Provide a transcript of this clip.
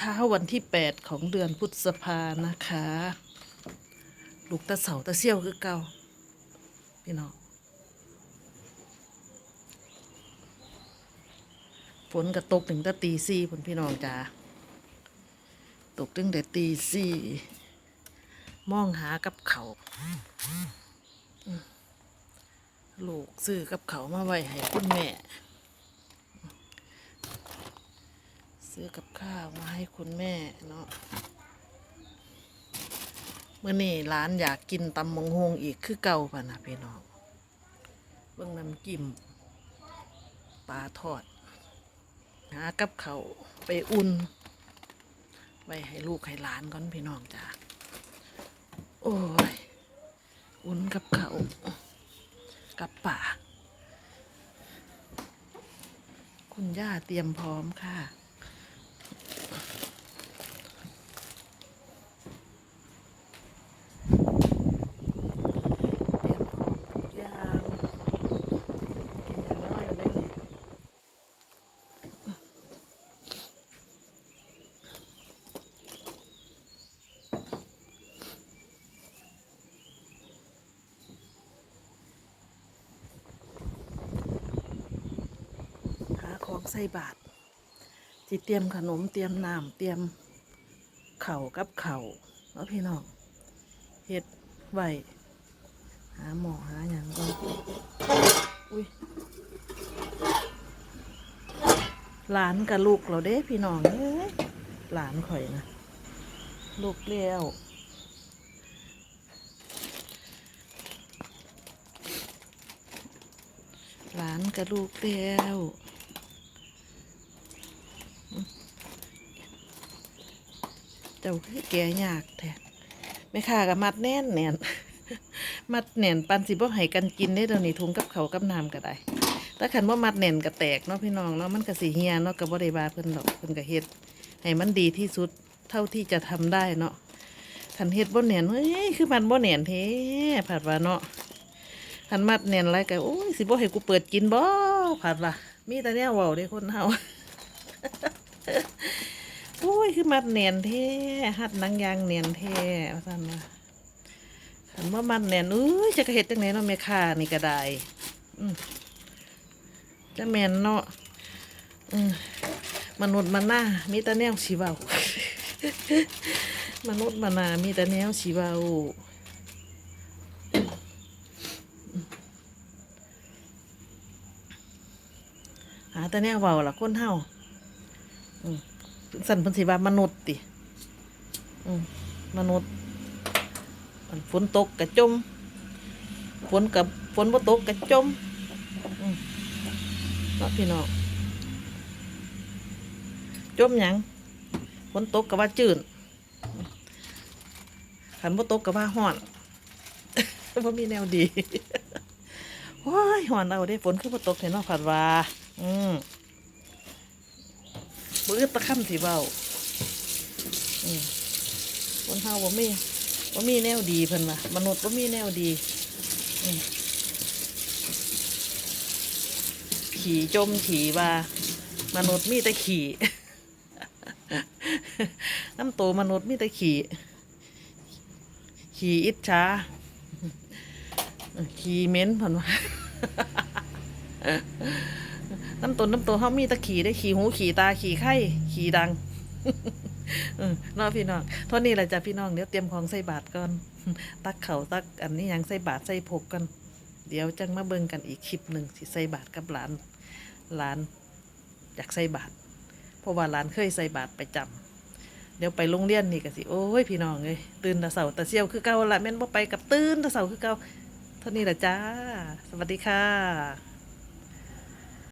เช้าวันที่แปดของเดือนพฤษภานะคะ ลูกตาเสาตาเซี่ยวคือเก่าพี่น้องฝนก็ตกถึงตะตีสี่พนพี่น้องจ้าตกถึงแต่ตีสี่มองหากับเขาลูกซื้อกับเขามาไว้ให้คุณแม่ ซื้อกับข้าวมาให้คุณแม่เนาะเมื่อนี่ร้านอยากกินตำมงฮงอีกคือเก่าป่ะนะพี่น้องเบิ่งน้ำจิ้มปลาทอด หากับเขาไปอุ่น ไว้ให้ลูกให้หลานก่อนพี่น้องจ้าโอ้ย อุ่นกับเขากับป่า คุณย่าเตรียมพร้อมค่ะ เตรียมพร้อมทุกอย่างกินอย่างน้อยเลยนี่หาของ ใส่บาตรที่เตรียมขนมเตรียมน้ำเตรียมเข่ากับเข่าวเนาะพี่น้องเฮ็ดไว้หาหมอหาอย่างก่อนอุ้ยหลานกับลูกเราเด้พี่น้องเอ้ยหลานข่อยนะลูกเลี้ยวหลานกับลูกเลี้ยว เจ้าคือแกยากแท้ไม่ค่ากับมัดแน่นแน่นมัดแน่นปันสิบ่ให้กันกินได้เดี๋ยวนี้ถุงกับเขากับน้ำก็ได้ถ้าขันว่ามัดแน่นก็แตกเนาะพี่น้องเนาะมันก็สิเฮียเนาะก็บ่ได้บาเพิ่นดอกเพิ่นก็เฮ็ดให้มันดีที่สุดเท่าที่จะทำได้เนาะขันเฮ็ดบ่แน่นเฮ้ยคือมันบ่แน่นแท้ผัดว่าเนาะขันมัดแน่นไรก็โอ้ยสิบ่ให้กูเปิดกินบ่ผัดว่ามีแต่แนวเว้าเด้คนเฮา โอ้ย คือมัดแน่นแท้หัดนังยางแน่นแท้ว่าซั่นว่าขันว่ามันแน่นอุ้ยจะกระเห็ดจังไหนเนาะแม่ค้านี่ก็ได้อืจะแม่นเนาะอืมมนุษย์มันหน้ามีแต่แนวสีเบามนุษย์มันหน้ามีแต่แนวสีเบาหาแต่แนวเบาล่ะคนเฮา สันเพันสิว่ามนุษย์ติอืมมนุษย์มันฝนตกกระจมฝนกับฝนบ่ตกกระจมอืมเนาะพี่น้องจมหยังฝนตกกับว่าจืดขันบ่ตกกับว่าห้อนบ่มีแนวดีว้ายห้อนเอาได้ฝนคือบ่ตกเห็นเนาะผัดว่า อืม มือตะค่ำสิเบาอืมฝนเฮาบ่มีว่ามีแนวดีเพิ่นว่ามนุษย์ว่ามีแนวดีขี่จมขี่ว่ามนุษย์มีแต่ขี่น้ำโตมนุษย์มีแต่ขี่ขี่อิจฉาขี่เม้นเพิ่นว่า น้ำตนน้ำโตเขามีตะขี่ได้ขี่หูขี่ตาขี่ไข่ขี่ดังเออเนาพี่น้องเท่านี้แหละจ้ะพี่น้องเดี๋ยวเตรียมของใส่บาตรก่อน ตักเข่าตักอันนี้ยังใส่บาตรใส่ผกกันเดี๋ยวจังมาเบิ่งกันอีกคลิปหนึ่งสิใส่บาตรกับหลานหลานอยากใส่บาตรเพราะว่าหลานเคยใส่บาตรไปจำเดี๋ยวไปโรงเรียนนี่ก็สิโอ้ยพี่น้องเอ้ยตื่นตะเสาตะเซียวคือเก่าละแม่นบ่ไปกับตื่นตะเสาคือเก่าเท่านี้แหละจ้า สวัสดีค่ะ